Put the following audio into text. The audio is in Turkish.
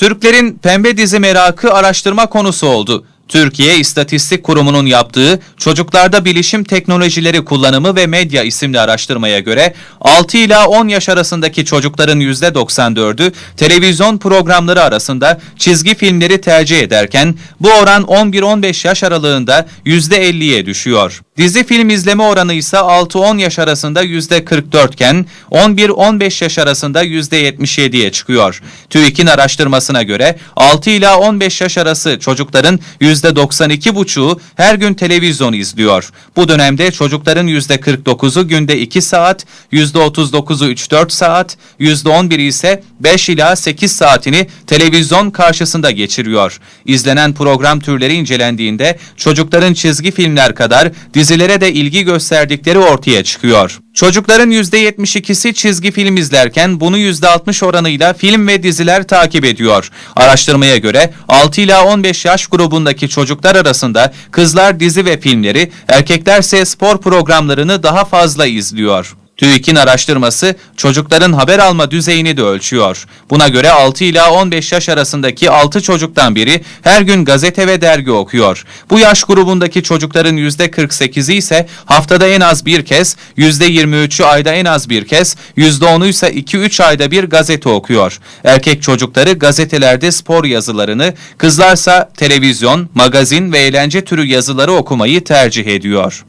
Türklerin pembe dizi merakı araştırma konusu oldu. Türkiye İstatistik Kurumu'nun yaptığı Çocuklarda Bilişim Teknolojileri Kullanımı ve Medya isimli araştırmaya göre 6 ila 10 yaş arasındaki çocukların %94'ü televizyon programları arasında çizgi filmleri tercih ederken bu oran 11-15 yaş aralığında %50'ye düşüyor. Dizi film izleme oranı ise 6-10 yaş arasında %44 iken 11-15 yaş arasında %77'ye çıkıyor. TÜİK'in araştırmasına göre 6 ila 15 yaş arası çocukların %92,5'u her gün televizyon izliyor. Bu dönemde çocukların %49'u günde 2 saat, %39'u 3-4 saat, %11'i ise 5 ila 8 saatini televizyon karşısında geçiriyor. İzlenen program türleri incelendiğinde çocukların çizgi filmler kadar dizilere de ilgi gösterdikleri ortaya çıkıyor. Çocukların %72'si çizgi film izlerken bunu %60 oranıyla film ve diziler takip ediyor. Araştırmaya göre 6 ila 15 yaş grubundaki çocuklar arasında kızlar dizi ve filmleri, erkeklerse spor programlarını daha fazla izliyor. TÜİK'in araştırması çocukların haber alma düzeyini de ölçüyor. Buna göre 6 ila 15 yaş arasındaki 6 çocuktan biri her gün gazete ve dergi okuyor. Bu yaş grubundaki çocukların %48'i ise haftada en az bir kez, %23'ü ayda en az bir kez, %10'u ise 2-3 ayda bir gazete okuyor. Erkek çocukları gazetelerde spor yazılarını, kızlarsa televizyon, magazin ve eğlence türü yazıları okumayı tercih ediyor.